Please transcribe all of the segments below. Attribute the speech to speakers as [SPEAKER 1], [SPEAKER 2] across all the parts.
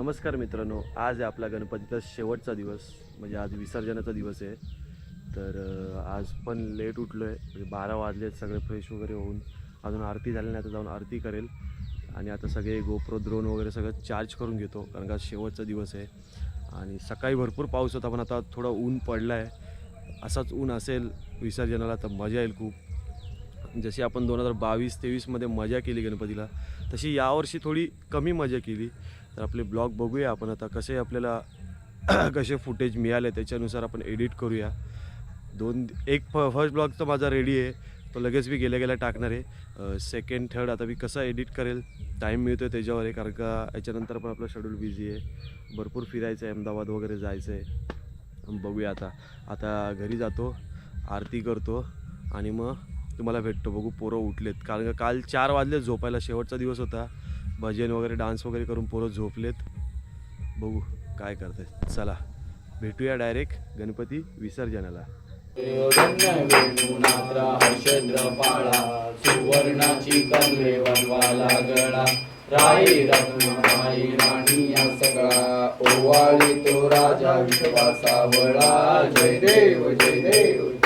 [SPEAKER 1] नमस्कार मित्रांनो आज आहे आपला गणपतीचा शेवटचा दिवस म्हणजे आज विसर्जनाचा दिवस आहे. तर आज पण लेट उठलो आहे म्हणजे बारा वाजले सगळे फ्रेश वगैरे होऊन. अजून आरती झाली नाही आता जाऊन आरती करेल. आणि आता सगळे गोप्रो द्रोण वगैरे सगळं चार्ज करून घेतो कारण का शेवटचा दिवस आहे. आणि सकाळी भरपूर पाऊस होता पण आता थोडा ऊन पडला आहे असाच ऊन असेल विसर्जनाला तर मजा येईल खूप. जशी आपण दोन हजार बावीस तेवीसमध्ये मजा केली गणपतीला तशी यावर्षी थोडी कमी मजा केली. तर आपले ब्लॉग बघूया आपण आता कसे आपल्याला कसे फुटेज मिळाले त्याच्यानुसार आपण एडिट करूया. दोन एक फ फर्स्ट ब्लॉग तर माझा रेडी आहे. तो लगेच मी गेल्या गेल्या टाकणार आहे. सेकंड थर्ड आता मी कसा एडिट करेल टाईम मिळतो आहे त्याच्यावर आहे. कारण का याच्यानंतर पण आपलं शेड्यूल बिझी आहे. भरपूर फिरायचं आहे अहमदाबाद वगैरे जायचं आहे. बघूया आता. आता घरी जातो आरती करतो आणि मग तुम्हाला भेटतो. बघू पोरं उठलेत. कारण का काल चार वाजले झोपायला. शेवटचा दिवस होता. भजन वगैरे डान्स वगैरे करून पोरं झोपलेत. बघू काय करते चला भेटूया डायरेक्ट गणपती विसर्जनाला.
[SPEAKER 2] सुवर्णाची कमले गळा. राई राणी या सगळा. ओवाळी तो राजा विश्वासावळा. जय देव जय देव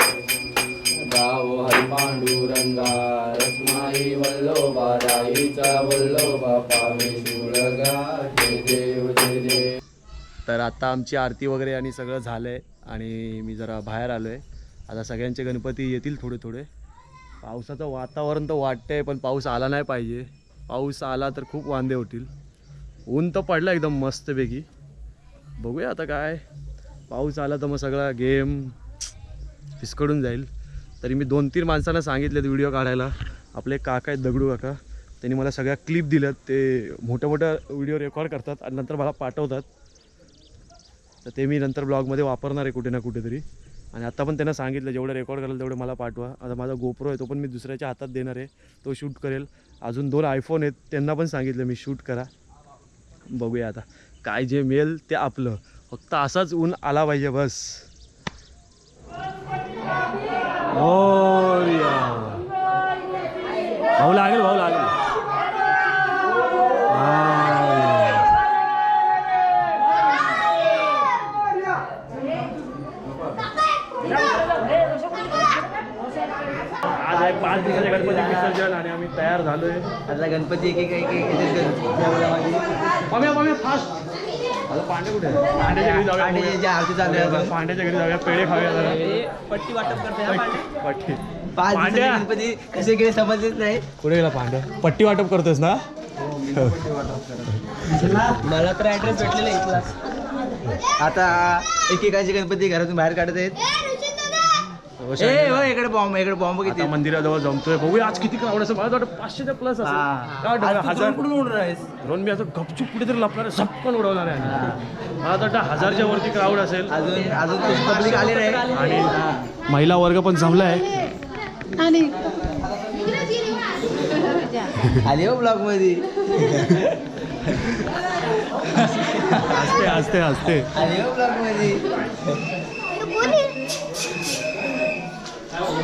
[SPEAKER 2] पांडुरंगा रत्नाई वल्लोबा राईचा वल्लोबा पावे सुळगा जय देव जय देव.
[SPEAKER 1] तर आता आमची आरती वगैरे आणि सगळं झालं आहे आणि मी जरा बाहेर आलो आहे आता सगळ्यांचे गणपती येतील थोडे थोडे. पावसाचं वातावरण तर वाटतंय पण पाऊस आला नाही पाहिजे. पाऊस आला तर खूप वांदे होतील. ऊन तर पडला एकदम मस्तपैकी. बघूया आता काय. पाऊस आला तर मग सगळा गेम फिसकडून जाईल. तरी मी दोन तीन माणसांना सांगितलेत व्हिडिओ काढायला. आपले काका आहेत दगडू काका. त्यांनी मला सगळ्या क्लिप दिल्यात. ते मोठ्या मोठ्या व्हिडिओ रेकॉर्ड करतात आणि नंतर मला पाठवतात. तर ते मी नंतर ब्लॉगमध्ये वापरणार आहे कुठे ना कुठेतरी. आणि आत्ता पण त्यांना सांगितलं जेवढं रेकॉर्ड कराल तेवढं मला पाठवा. आता माझा गोप्रो आहे तो पण मी दुसऱ्याच्या हातात देणार आहे. तो शूट करेल. अजून दोन आयफोन आहेत त्यांना पण सांगितलं मी शूट करा. बघूया आता. काय जे मिळेल ते आपलं. फक्त असाच ऊन आला पाहिजे बस. भाऊ लागेल भाऊ लागेल हा. आज आहे पाच दिवसाचे गणपती विसर्जन आणि आम्ही तयार झालोय
[SPEAKER 2] आता गणपती एक एक एक एक
[SPEAKER 1] पांडे कुठे आहे? पांड्याच्या घरी जाऊया
[SPEAKER 2] पांड्याची
[SPEAKER 1] बघूया.
[SPEAKER 2] आरती चालू आहे बघ.
[SPEAKER 1] पांड्याच्या घरी जाऊया पेढे खाऊया जरा
[SPEAKER 2] पट्टी वाटप करते
[SPEAKER 1] पट्टी
[SPEAKER 2] पाच दिवसाचे
[SPEAKER 1] पांड्या
[SPEAKER 2] गणपती कसे गेले समजलेच नाही
[SPEAKER 1] कुठे गेला पांड्या पट्टी वाटप करतोस ना
[SPEAKER 2] मला तर ऍड्रेस भेटलेला आहे इथला आता एकेकाचे गणपती घरातून बाहेर काढत आहेत इकडे बॉम्ब इकडे बॉम्ब किती?
[SPEAKER 1] आता मंदिराजवळ जमतोय बघूया. आज किती क्राऊड असेल? मला वाटतं पाचशेच्या प्लस हजार
[SPEAKER 2] कुठून उडून आहेस?
[SPEAKER 1] म्हणून मी असं गपचूप कुठेतरी लपणार आहे झपकन उडवणार आहे. मला वाटतं हजारच्या वरती क्राऊड असेल.
[SPEAKER 2] अजून अजून पब्लिक आले नाही
[SPEAKER 1] आणि महिला वर्ग पण जमलाय.
[SPEAKER 2] आले हो ब्लॉगमध्ये
[SPEAKER 1] हसते हसते हसते.
[SPEAKER 2] आले हो ब्लॉगमध्ये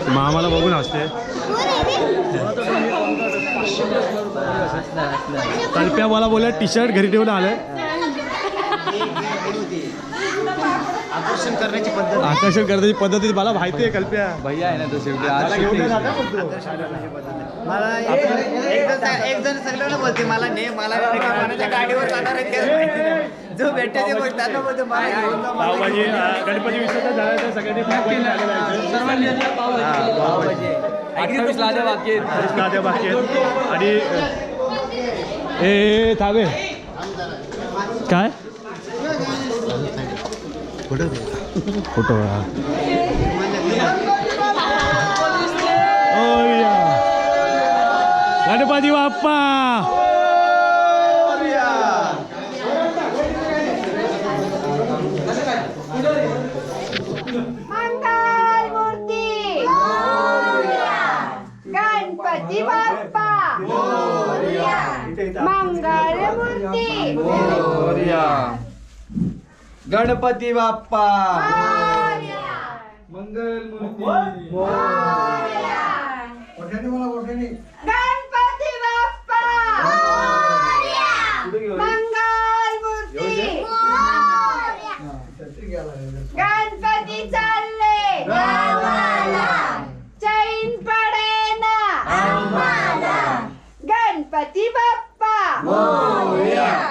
[SPEAKER 1] मामाला बघून हसते कल्प्या मला बोलल्या टी शर्ट घरी ठेवून आलंय.
[SPEAKER 2] आकर्षण करण्याची पद्धत.
[SPEAKER 1] आकर्षण करण्याची पद्धती मला माहिती आहे कल्प्या.
[SPEAKER 2] भैया आहे ना तो शेवटी. आज.
[SPEAKER 3] मला एक जण एक जण सगळ्यांना बोलते मला ने मला गाडीवर जाणार. जो भेटते ते बोलतात बोलते
[SPEAKER 1] पावभाजी गणपती विसर्जन सगळ्यांनी पावभाजी.
[SPEAKER 2] अठ्ठावीस लाद्या बाकी आहेत.
[SPEAKER 1] अडीच नाद्या बाकी आहेत. आणि ए, ए थांबे काय? फोटो गणपती बाप्पा
[SPEAKER 4] मंगल मूर्ती गणपती बाप्पा. मंगल मूर्ती मोठ्याने
[SPEAKER 2] मला
[SPEAKER 4] गणपती बाप्पा. मंगल
[SPEAKER 5] गणपती चालले. चैन पडे
[SPEAKER 2] ना
[SPEAKER 5] गणपती बाप्पा.
[SPEAKER 2] मोरया.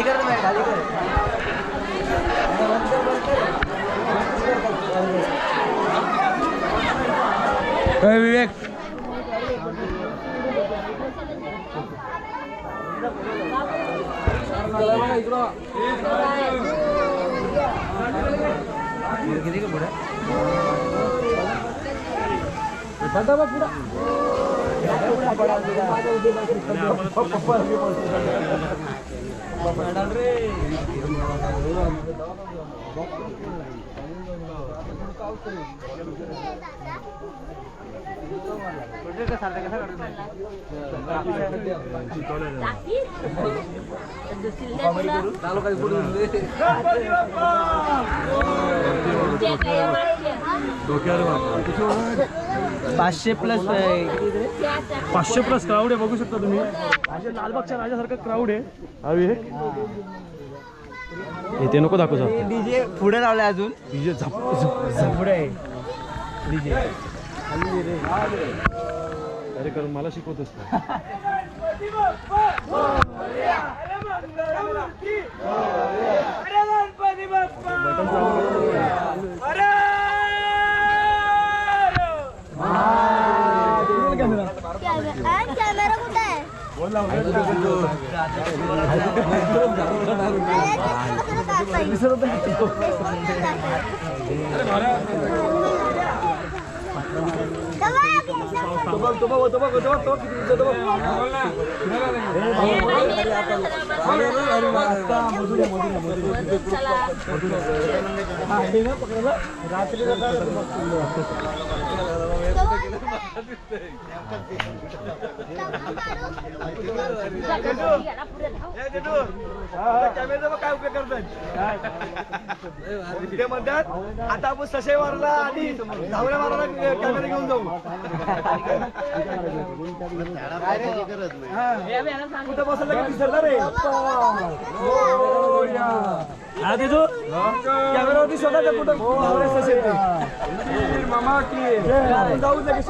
[SPEAKER 2] खाली कर ना बाई, खाली कर विवेक किती का पुढे डोक्यावर पाचशे प्लस
[SPEAKER 1] पाचशे प्लस क्राऊड आहे बघू शकता तुम्ही. अशा लालबागच्या राजासारखा क्राऊड आहे. हा विवेक. हे ते नको दाखव सर
[SPEAKER 2] डीजे पुढे लावलाय अजून.
[SPEAKER 1] डीजे झप
[SPEAKER 2] पुढे. आहे डीजे
[SPEAKER 1] अरे कारण मला शिकवत असतो
[SPEAKER 6] कॅमेरा कुठे आहे रात्री काय उपयोग करतात ते म्हणतात आता आपण सशे मारला आणि कॅमेरा घेऊन जाऊ कुठं बसलं की दिसलं रे कॅमेरावरती शोधा ते कुठं धावड्या सशे ते. मामा की. जाऊ लगेच.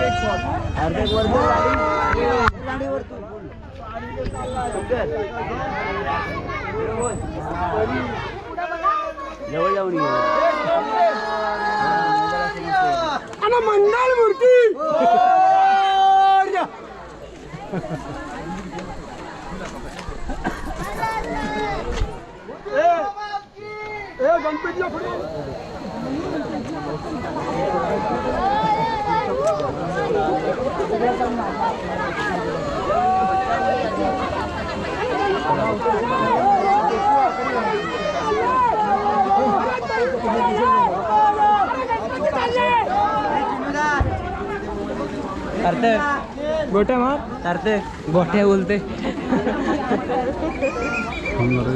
[SPEAKER 6] शोधा हे डोक्यात पडत बस, बस. बघ, त्यांच्या गेलं बघ.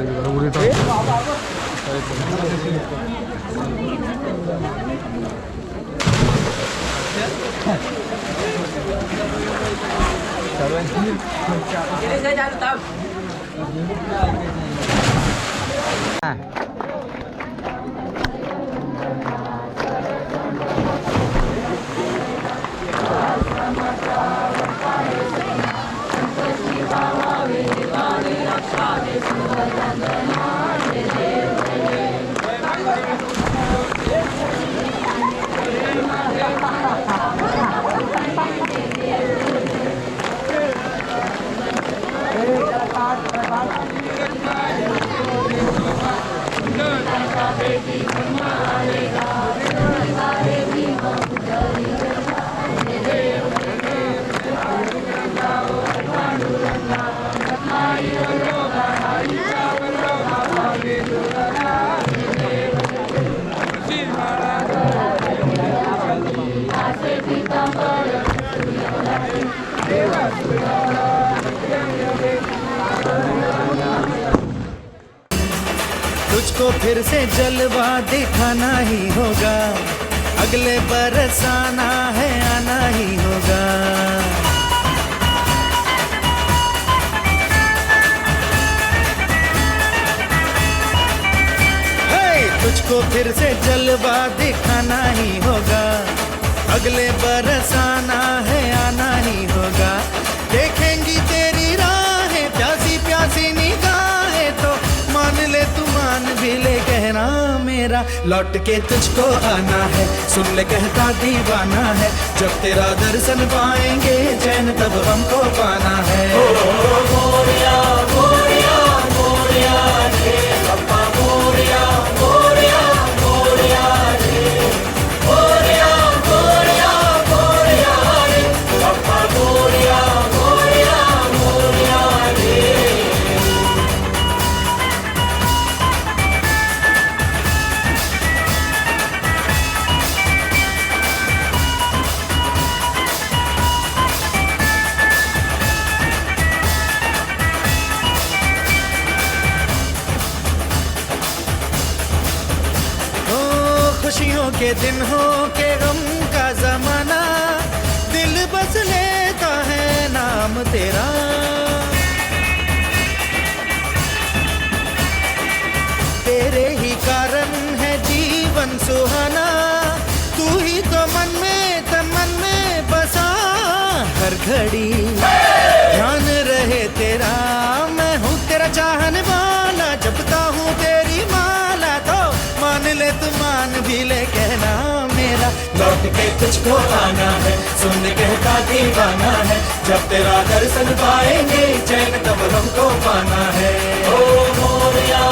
[SPEAKER 4] गणपती बाप्पा
[SPEAKER 6] वरती पण एक शॉट मंगल मूर्ती गणपती
[SPEAKER 2] गोट्या मार चालते गोट्या बोलते
[SPEAKER 7] तुझको जलवा दिखाना ही होगा। अगले बरस आना है आना ही होगा। हे, तुझको फिर से जलवा दिखाना ही होगा। अगले बरस आना है आना ही होगा। देखेंगी तेरी राहें प्यासी प्यासी निगाहें तो मान ले तू मान भी ले कहना मेरा लौट के तुझको आना है सुन ले कहता दीवाना है जब तेरा दर्शन पाएँगे चैन तब हमको पाना है ओ तेरे ही कारण है जीवन सुहाना। तू ही तो मन में, तन मन में बसा हर घड़ी। ध्यान रहे तेरा, मैं हूँ तेरा चाहने वाला जपता हूँ तेरी माला तो मान ले तू मान भी ले कहना मेरा। लौट के तुझको आना है, सुन कहता दीवाना है। जब तेरा दर्शन पाएँगे, चैन तब हमको पाना है। ओ मोरिया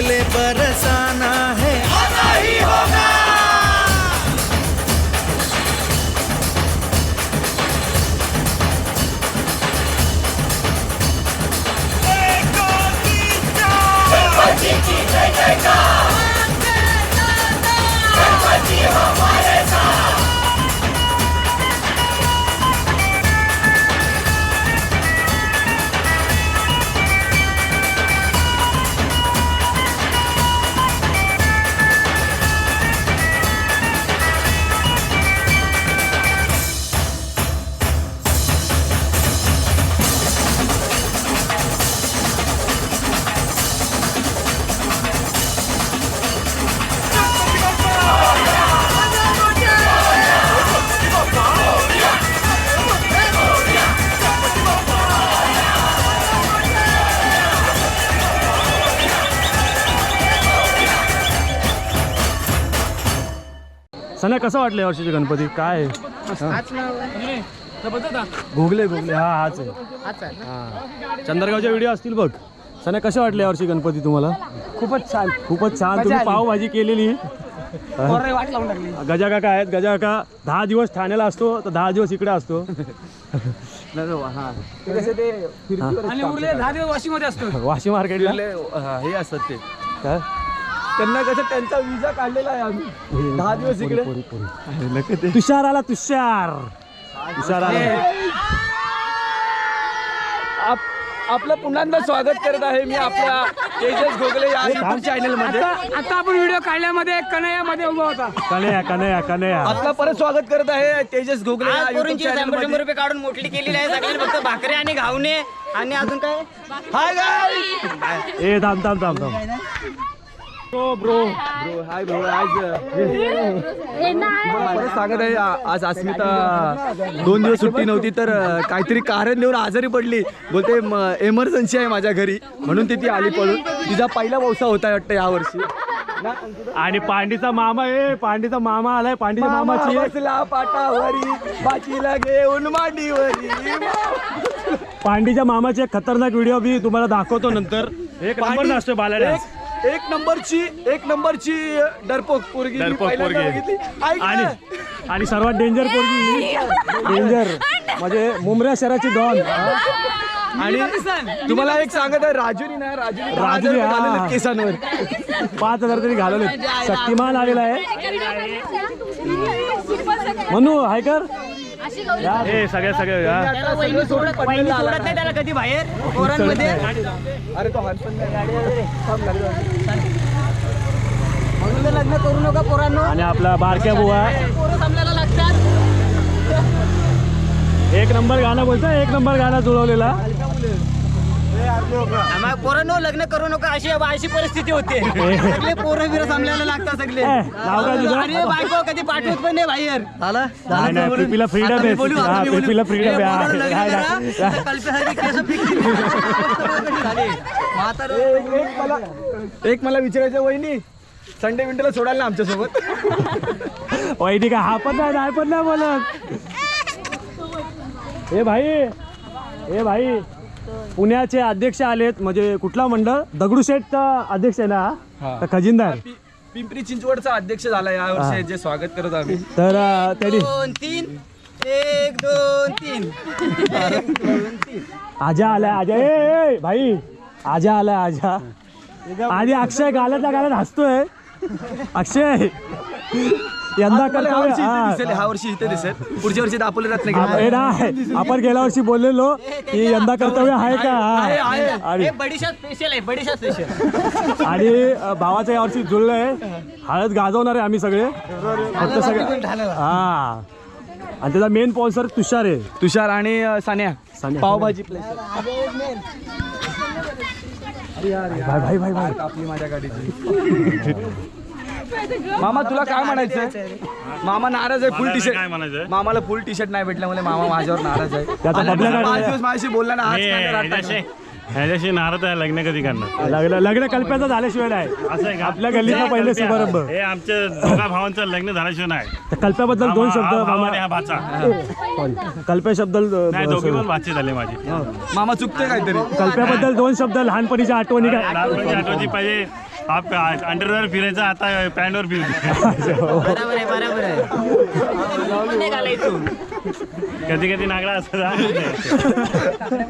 [SPEAKER 7] अगले बरस
[SPEAKER 8] सण्या कसं वाटलं वर्षीचे गणपती? काय? गुगले गुगले. हा हाच आहे. हा. चंदरगावच्या व्हिडिओ असतील बघ. सण्या कसे वाटले वर्षी गणपती तुम्हाला?
[SPEAKER 6] खूपच छान.
[SPEAKER 8] खूपच छान. तुम्ही. पावभाजी केलेली. गजा काका आहेत. गजा काका दहा दिवस ठाण्याला असतो तर दहा दिवस इकडे असतो.
[SPEAKER 6] वाशिममध्ये असतो
[SPEAKER 8] वाशी मार्केटला?
[SPEAKER 9] हे असतात ते.
[SPEAKER 8] काय?
[SPEAKER 6] त्यांना कसं त्यांचा विजा काढलेला आहे आम्ही. दहा दिवस इकडे.
[SPEAKER 8] तुषार आला तुषार. तुषार आला
[SPEAKER 6] आप- आपलं पुन्हा स्वागत करत आहे मी आपल्या तेजस गोगले या युट्यूब चॅनलमध्ये आता आपण व्हिडिओ काढल्यामध्ये कन्हैयामध्ये उभा होता.
[SPEAKER 8] कन्हया कन्हया कन्हया.
[SPEAKER 6] आपला परत स्वागत करत आहे तेजस गोगले शंभरमध्ये.
[SPEAKER 3] रुपये काढून मोठली केलेली आहे. सगळ्यांनी फक्त भाकरी आणि घावणे आणि अजून काय?
[SPEAKER 6] हाय गाय
[SPEAKER 8] ए थांब थांब थांब थांब. Bro bro
[SPEAKER 6] bro hi bro आज मला सांगत आहे आ- आज अस्मिता दोन दिवस सुट्टी नव्हती तर अ, काहीतरी कारण देऊन आजारी पडली. बोलते एमर्जन्सी आहे माझ्या घरी. म्हणून ती ती आली पळून. तिचा पहिला पावसा होता वाटतं यावर्षी
[SPEAKER 8] आणि पांडीचा मामा ए पांडीचा मामा आलाय पांडीच्या मामाची.
[SPEAKER 6] बसला पाटावरी बाचीला घेऊन मांडीवरी.
[SPEAKER 8] पांडीच्या मामाचे एक खतरनाक व्हिडिओ मी तुम्हाला दाखवतो नंतर. एक नंबर
[SPEAKER 6] पांडी-
[SPEAKER 8] नसतो बाला डान्स
[SPEAKER 6] एक- नंबरची एक नंबरची डरपोक पोरगी मी
[SPEAKER 8] डरपोक
[SPEAKER 6] पहिल्यांदा
[SPEAKER 8] पोरगी.
[SPEAKER 6] बघितली. ऐक
[SPEAKER 8] आणि
[SPEAKER 6] ना.
[SPEAKER 8] आणि सर्वात डेंजर पोरगी डेंजर. म्हणजे मुंबऱ्या शहराची डॉन.
[SPEAKER 6] आणि तुम्हाला एक सांगत आहे राजूनी ना राजूनी दहा हजार
[SPEAKER 8] राजूनी,
[SPEAKER 6] रुपये
[SPEAKER 8] हा.
[SPEAKER 6] घालवलेत केसांवर.
[SPEAKER 8] पाच हजार तरी घालवले शक्तिमान आलेला आहे. म्हणू हाय ए सगळ्या सगळ्या या.
[SPEAKER 3] त्याला वहिनी सोडत वहिनी सोडत नाही त्याला कधी बाहेर? पोरांमध्ये?
[SPEAKER 6] अरे तो थांब.
[SPEAKER 3] म्हणून तर लग्न करू नका पोरांनो.
[SPEAKER 8] आणि आपला बारक्या बुवा.
[SPEAKER 3] पोरं समजायला लागतात.
[SPEAKER 8] एक नंबर गाणं बोलतो एक नंबर गाणं जुळवलेला.
[SPEAKER 3] आम्हाला पोरांनो लग्न करू नका अशी अशी परिस्थिती होते. सगळे पोरं बिरं समजायला लागतात सगळे.
[SPEAKER 8] ए, नाव काय तुझं?
[SPEAKER 3] अरे बायको कधी पाठवत पण नाही बाहेर.
[SPEAKER 8] नाही नाही फ्रीडम आहे. हा, फ्रीडम आहे. हा, नाही, नाही.
[SPEAKER 6] एक एक मला एक मला विचारायचं वहिनी. संडे विंडेला सोडायला ना आमच्यासोबत?
[SPEAKER 8] वैदी का हा पण नाही नाही पण नाही बोलत. ए भाई. ए भाई. पुण्याचे अध्यक्ष आलेत म्हणजे कुठला मंडळ? दगडूशेठचा अध्यक्ष आहे ना हा? का खजिनदार.
[SPEAKER 6] पिंपरी चिंचवडचा अध्यक्ष झाला या वर्षी जे स्वागत करत आम्ही.
[SPEAKER 8] तर अं, त्यांनी
[SPEAKER 3] दोन तीन. एक दोन तीन.
[SPEAKER 8] आजा आलाय आजा. ए, ए भाई आजा आलाय आजा. आणि अक्षय गाल्यातल्या गाल्यात हसतोय. अक्षय. यंदा
[SPEAKER 6] वर्षी दिसेल
[SPEAKER 8] करतो
[SPEAKER 6] ह्या वर्षी इथे दिसेल. पुढच्या वर्षी दापोली रत्न
[SPEAKER 8] नाही आपण गेल्या वर्षी बोललेलो की यंदा कर्तव्य आहे का?
[SPEAKER 6] आहे. आहे.
[SPEAKER 8] आणि
[SPEAKER 3] हे बडीशा स्पेशल आहे बडीशा स्पेशल
[SPEAKER 8] आणि अ, भावाचं यावर्षी जुळलंय हळद गाजवणार आहे आम्ही सगळे. फक्त सगळे हा. आणि त्याचा मेन स्पॉन्सर तुषार आहे.
[SPEAKER 6] तुषार आणि सान्या.
[SPEAKER 8] सान्या.
[SPEAKER 6] पावभाजी प्लेस भाई भाई भाई. कापली माझ्या गाडीची. मामा तुला काय म्हणायचंय? मामा नाराज आहे फुल टी शर्ट मामाला फुल टी शर्ट नाही भेटल्यामुळे मामा माझ्यावर नाराज आहे. आणि पाच दिवस माझ्याशी बोलला ना आज काय राग टाकला.
[SPEAKER 10] ह्याच्याशी नाराज आहे लग्न कधी करणार?
[SPEAKER 8] लग्न लग्न कल्प्याचं झाल्याशिवाय नाही.
[SPEAKER 10] असं आहे का?
[SPEAKER 8] आपल्या गल्लीचा पहिले
[SPEAKER 10] कल्प्या.
[SPEAKER 8] शुभारंभ.
[SPEAKER 10] हे आमच्या दोघा भावांचं लग्न झाल्याशिवाय नाही.
[SPEAKER 8] कल्प्याबद्दल दोन
[SPEAKER 10] हा
[SPEAKER 8] शब्द
[SPEAKER 10] भाव आणि
[SPEAKER 8] मामा
[SPEAKER 10] हा. भाचा
[SPEAKER 8] कल्प्याबद्दल
[SPEAKER 10] नाही दोघी पण भाचे झाले माझे.
[SPEAKER 6] मामा चुकते काहीतरी.
[SPEAKER 8] कल्प्याबद्दल दोन शब्द लहानपणीच्या आठवणी काय?
[SPEAKER 10] लहानपणी आठवची पाहिजे. हा अंडरवेअर फिरायचा आता पॅन्टवर फिरते
[SPEAKER 3] बरोबर आहे बरोबर आहे.
[SPEAKER 10] कधी कधी नागडा असं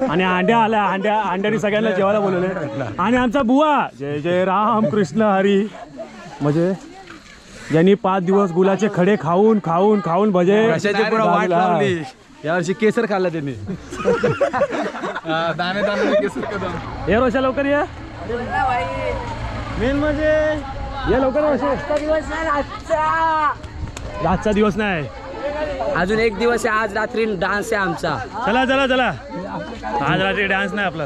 [SPEAKER 8] आणि अंड्या आल्या अंड्या अंड्याने सगळ्यांना जेवायला बोलवले आणि आमचा बुवा जय जय राम कृष्ण हरी. म्हणजे यांनी पाच दिवस गुलाचे खडे खाऊन खाऊन खाऊन भजे
[SPEAKER 6] कशाची पुरा वाट लावली. यावर्षी केसर खाल्ला त्यांनी. हा, दाणे दाणे केसर कदम.
[SPEAKER 8] हे रोशा लवकर ये. मेन म्हणजे ये लवकर आजचा दिवस नाही
[SPEAKER 2] अजून एक दिवस आहे आज रात्री डान्स आहे आमचा.
[SPEAKER 8] चला चला चला. आज रात्री डान्स नाही आपला.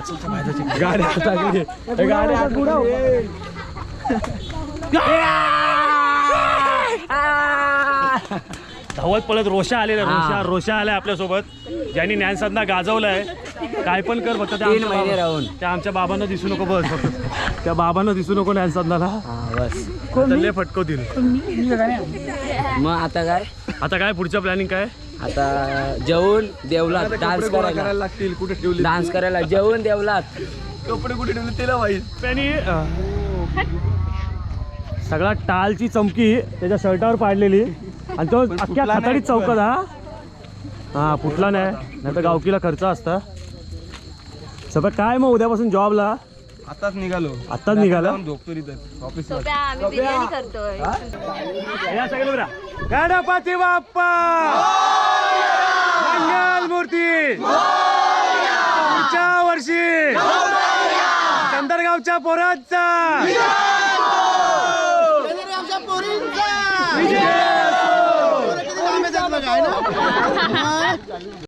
[SPEAKER 8] गाडी टाकली हे गाडी टाकली. धावत पळत रोषा आलेला रोषा रोषा आलाय आपल्यासोबत. ज्यांनी ज्ञान साधना गाजवलाय काय पण कर फक्त त्या आमच्या
[SPEAKER 2] महिने
[SPEAKER 8] बाबा-
[SPEAKER 2] राहून.
[SPEAKER 8] त्या आमच्या बाबांना दिसू नको बस फक्त. त्या बाबांना दिसू नको ज्ञान साधनाला
[SPEAKER 2] बस.
[SPEAKER 8] आता लय फटकवतील
[SPEAKER 2] मग आता काय?
[SPEAKER 8] आता काय पुढचं प्लॅनिंग काय?
[SPEAKER 2] आता जेवून देवलात डान्स करायला.
[SPEAKER 6] लागतील कुठे ठेवली?
[SPEAKER 2] डान्स करायला. जेवून देवलात.
[SPEAKER 6] कपडे कुठे ठेवले तिला माहीत.
[SPEAKER 8] त्यांनी सगळा टालची चमकी त्याच्या शर्टावर पाडलेली. आणि तो अख्ख्या खताडीत चौकात हा. हा फुटला नाही. नाही तर गावकीला खर्च असता. सगळं काय मग उद्यापासून जॉबला?
[SPEAKER 6] आताच निघालो.
[SPEAKER 8] आत्ताच निघाला?
[SPEAKER 6] झोपतो तिथं ऑफिस
[SPEAKER 4] सोप्या आम्ही बिर्याणी करतोय.
[SPEAKER 8] या सगळे बघा. गणपती बाप्पा! मंगल मूर्ती पुढच्या वर्षी! चंदरगावच्या पोरांचा!
[SPEAKER 11] पोरींचा!